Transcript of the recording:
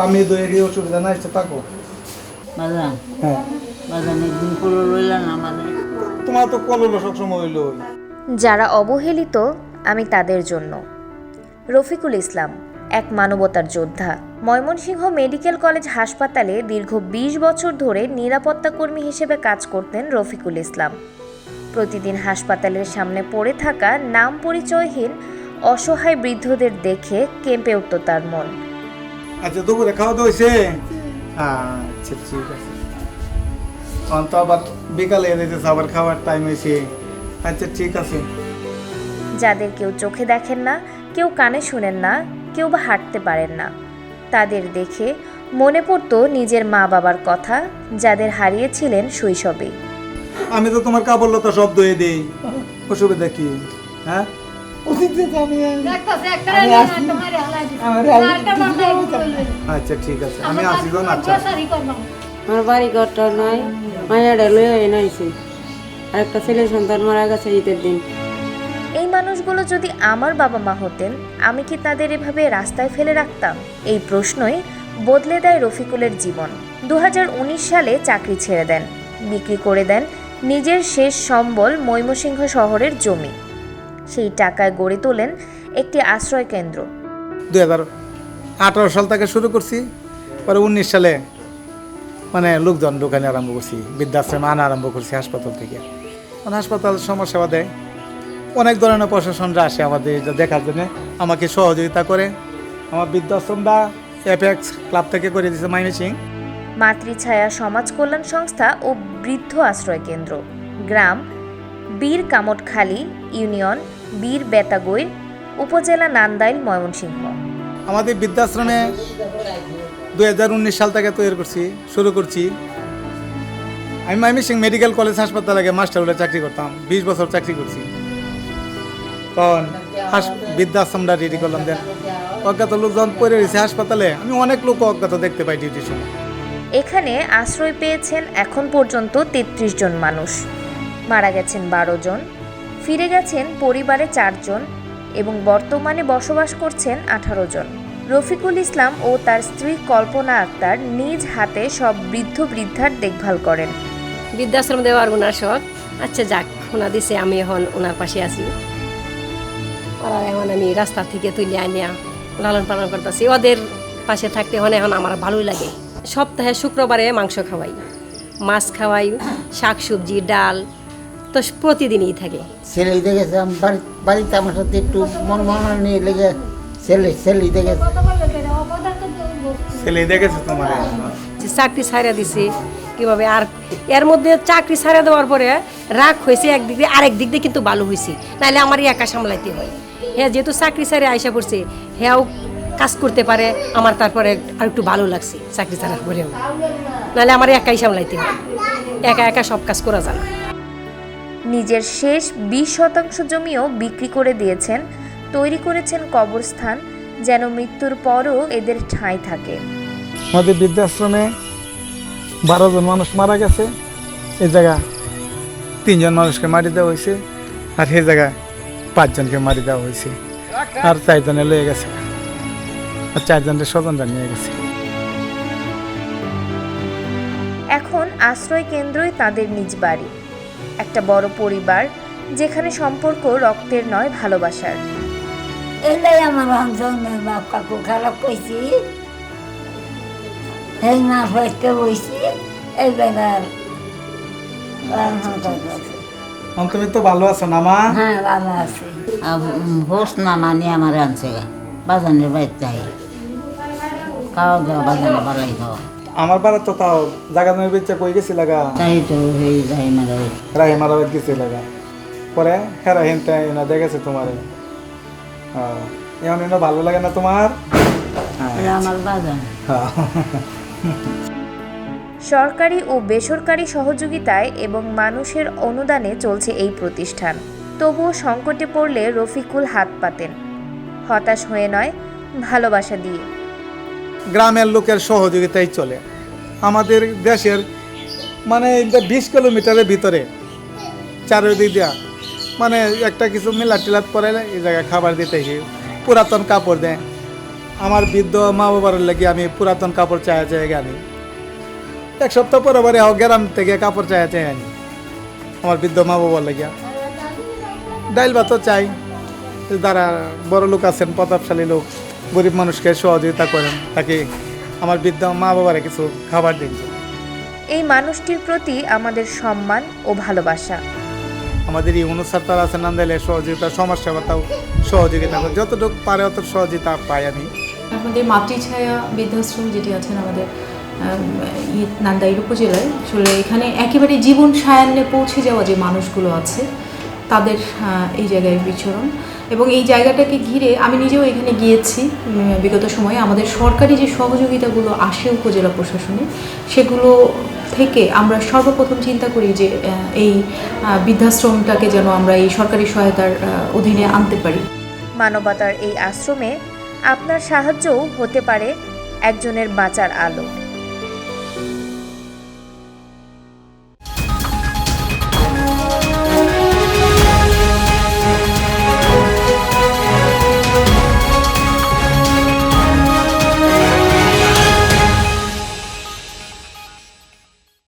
আমি দইয়েরই অসুবিধা নাই আচ্ছা থাকো। হ্যাঁ। তোমার তো কললো সবসময় হইল। যারা অবহেলিত আমি তাদের জন্য। রফিকুল ইসলাম এক মানবতার যোদ্ধা। ময়মনসিংহ মেডিকেল কলেজ হাসপাতালে দীর্ঘ ২০ বছর ধরে নিরাপত্তা কর্মী হিসেবে কাজ করতেন রফিকুল ইসলাম। প্রতিদিন হাসপাতালের সামনে পড়ে থাকা নাম পরিচয়হীন অসহায় বৃদ্ধদের দেখে কেঁপে উঠত তার মন। আচ্ছা দুপুরে খাওয়া দাওয়া হয়েছে? আচ্ছা ঠিক আছে। তখন তো আবার বিকালে এসেছে আবার খাওয়ার টাইম হয়েছে। আচ্ছা ঠিক আছে। যাদের কেউ চোখে দেখেন না কেউ কানে শুনেন না কেউ বা হাঁটতে পারেন না। তাদের দেখে মনে পড়তো নিজের মা বাবার কথা যাদের হারিয়েছিলেন শৈশবে। আমি তো তোমার কাপড় লতা সব ধুয়ে দিই। অসুবিধা কি? হ্যাঁ? আচ্ছা ঠিক আছে। আমি আসি যখন আচ্ছা আমার বাড়ি ঘরটা নাই মায়াটা লয়ে এনাইছে আর একটা ছেলে সন্তান মারা গেছে ঈদের দিন। এই মানুষগুলো যদি আমার বাবা মা হতেন আমি কি তাদের এভাবে রাস্তায় ফেলে রাখতাম? এই প্রশ্নই বদলে দেয় রফিকুলের জীবন। দু হাজার উনিশ সালে চাকরি ছেড়ে দেন বিক্রি করে দেন নিজের শেষ সম্বল ময়মনসিংহ শহরের জমি। সেই টাকায় গড়ে তোলেন একটি আশ্রয় কেন্দ্র। দুই হাজার সাল থেকে শুরু করছি, পরে উনিশ সালে মানে লোকজন দোকানে আরম্ভ করছি, বৃদ্ধাশ্রমে আনা আরম্ভ করছি হাসপাতাল থেকে। মানে হাসপাতাল সমাজসেবা দেয় অনেক ধরনের প্রশাসনরা আসে আমাদের দেখার জন্য। আমাকে সহযোগিতা করে। আমার বৃদ্ধাশ্রমটা এফএক্স ক্লাব থেকে করে দিয়েছে মাইনে সিং মাতৃছায়া সমাজ কল্যাণ সংস্থা ও বৃদ্ধ আশ্রয় কেন্দ্র। গ্রাম, বীর কামটখালী ইউনিয়ন, বীর বেতাগৈর, উপজেলা নান্দাইল, ময়মনসিংহ। আমাদের বৃদ্ধাশ্রমে দুই হাজার উনিশ সাল থেকে তৈরি করছি, শুরু করছি। আমি মাইমি সিং মেডিকেল কলেজ হাসপাতালে মাস্টার চাকরি করতাম, বিশ বছর চাকরি করছি। তখন বৃদ্ধাশ্রমটা রেডি করলাম, দেন অজ্ঞাত লোক যখন পড়ে রয়েছে হাসপাতালে। আমি অনেক লোক অজ্ঞাত দেখতে পাই ডিউটির সময়। এখানে আশ্রয় পেয়েছেন এখন পর্যন্ত তেত্রিশ জন মানুষ। মারা গেছেন বারো জন, ফিরে গেছেন পরিবারে চারজন এবং বর্তমানে বসবাস করছেন আঠারো জন। রফিকুল ইসলাম ও তার স্ত্রী কল্পনা আক্তার নিজ হাতে সব বৃদ্ধ বৃদ্ধার দেখভাল করেন। বৃদ্ধাশ্রম দেওয়ার ওনার শখ। আচ্ছা যাক, ওনা দিছে, আমি এখন ওনার পাশে আছি। ওরা এখন আমি রাস্তা থেকে তুলে আনিয়া লালন পালন করতেছি। ওদের পাশে থাকতে এখন এখন আমার ভালোই লাগে। সপ্তাহে শুক্রবারে মাংস খাওয়াই। মাছ খাওয়াই শাক সবজি ডাল তো প্রতিদিনই থাকে। বাড়িতে আমার সাথে একটু মন মনে নিয়ে লেগে ছেলে ছেলে দেখেছে ছেলে দেখেছে তোমার। চাকরি ছাড়া দিছে কীভাবে আর এর মধ্যে চাকরি ছাড়া দেওয়ার পরে রাগ হয়েছে একদিক দিয়ে আরেক দিক দিয়ে কিন্তু ভালো হয়েছে। নাহলে আমারই একা সামলাইতে হয়। হ্যাঁ যেহেতু চাকরি ছাড়ে আইসা পড়ছে হ্যাঁও কাজ করতে পারে আমার তারপরে আর একটু ভালো লাগছে চাকরি ছাড়ার পরেও নাহলে আমার একাই সামলাইতে হয় একা একা সব কাজ করা যায় নিজের শেষ বিশ শতাংশ জমিও বিক্রি করে দিয়েছেন তৈরি করেছেন কবরস্থান যেন মৃত্যুর পরও এদের ঠাঁই থাকে। আমাদের বৃদ্ধাশ্রমে বারো জন মানুষ মারা গেছে। এই জায়গা তিনজন মানুষকে মারি দেওয়া হয়েছে আর সে জায়গায় পাঁচজনকে মারি দেওয়া হয়েছে আর চারজনে লয়ে গেছে। চারজনের স্বজনরা নিয়ে গেছে। এখন আশ্রয় কেন্দ্রই তাদের নিজ বাড়ি। একটা বড় পরিবার যেখানে সম্পর্ক রক্তের নয় ভালোবাসার। এলাই আমার অঞ্চলের বাপ কাকু খারাপ কইছি। এই মা হইতে বইছি এই বেলার তুমি তো ভালো আছো না মা? হ্যাঁ ভালো আছে। হোস না নানি আমার আনছে বাজানের বাড়িতে বাড়াই খাওয়া আমার বাড়ি তো তাও জায়গা তুমি বেচা কই গেছি লাগা? তাই তো হয়ে যাই মারা রাহি মারা গেছি লাগা। পরে হেরা হেনতে এনা দেখেছে তোমার। এমন এনে ভালো লাগে না তোমার? আমার বাজান। হ্যাঁ। সরকারি ও বেসরকারি সহযোগিতায় এবং মানুষের অনুদানে চলছে এই প্রতিষ্ঠান। তবুও সংকটে পড়লে রফিকুল হাত পাতেন। হতাশ হয়ে নয় ভালোবাসা দিয়ে। গ্রামের লোকের সহযোগিতাই চলে। আমাদের দেশের মানে বিশ কিলোমিটারের ভিতরে চারিদিক দিয়া মানে একটা কিছু মিলাট টিলাট পরে এই জায়গায় খাবার দিতেছি পুরাতন কাপড় দেয়। আমার বৃদ্ধ মা বাবার লাগি আমি পুরাতন কাপড় চায়া চাই আনি। এক সপ্তাহ পরে পরে গ্রাম থেকে কাপড় চায়া চাই আনি। আমার বৃদ্ধ মা বাবার লাগিয়া ডাইল ভাতও চাই। যারা বড় লোক আছেন, প্রতাপশালী লোক। গরিব মানুষকে সহযোগিতা করেন তাকে আমার বৃদ্ধ মা বাবারা কিছু খাবার দিন। এই মানুষটির প্রতি আমাদের সম্মান ও ভালোবাসা। আমাদের এই অনুসার তারা আছেন নান্দাইলে সহযোগিতা সমাজ সেবাটাও সহযোগিতা করে। যতটুকু পারে অত সহযোগিতা পাই আমি। আমাদের মাতৃছায়া বৃদ্ধাশ্রম যেটি আছেন আমাদের নান্দাইল উপজেলায় আসলে এখানে একেবারে জীবন সায়ান্নে পৌঁছে যাওয়া যে মানুষগুলো আছে তাদের এই জায়গায় বিচরণ। এবং এই জায়গাটাকে ঘিরে আমি নিজেও এখানে গিয়েছি বিগত সময়ে। আমাদের সরকারি যে সহযোগিতাগুলো আসে উপজেলা প্রশাসনে, সেগুলো থেকে আমরা সর্বপ্রথম চিন্তা করি যে এই বৃদ্ধাশ্রমটাকে যেন আমরা এই সরকারি সহায়তার অধীনে আনতে পারি। মানবতার এই আশ্রমে আপনার সাহায্যও হতে পারে একজনের বাঁচার আলো।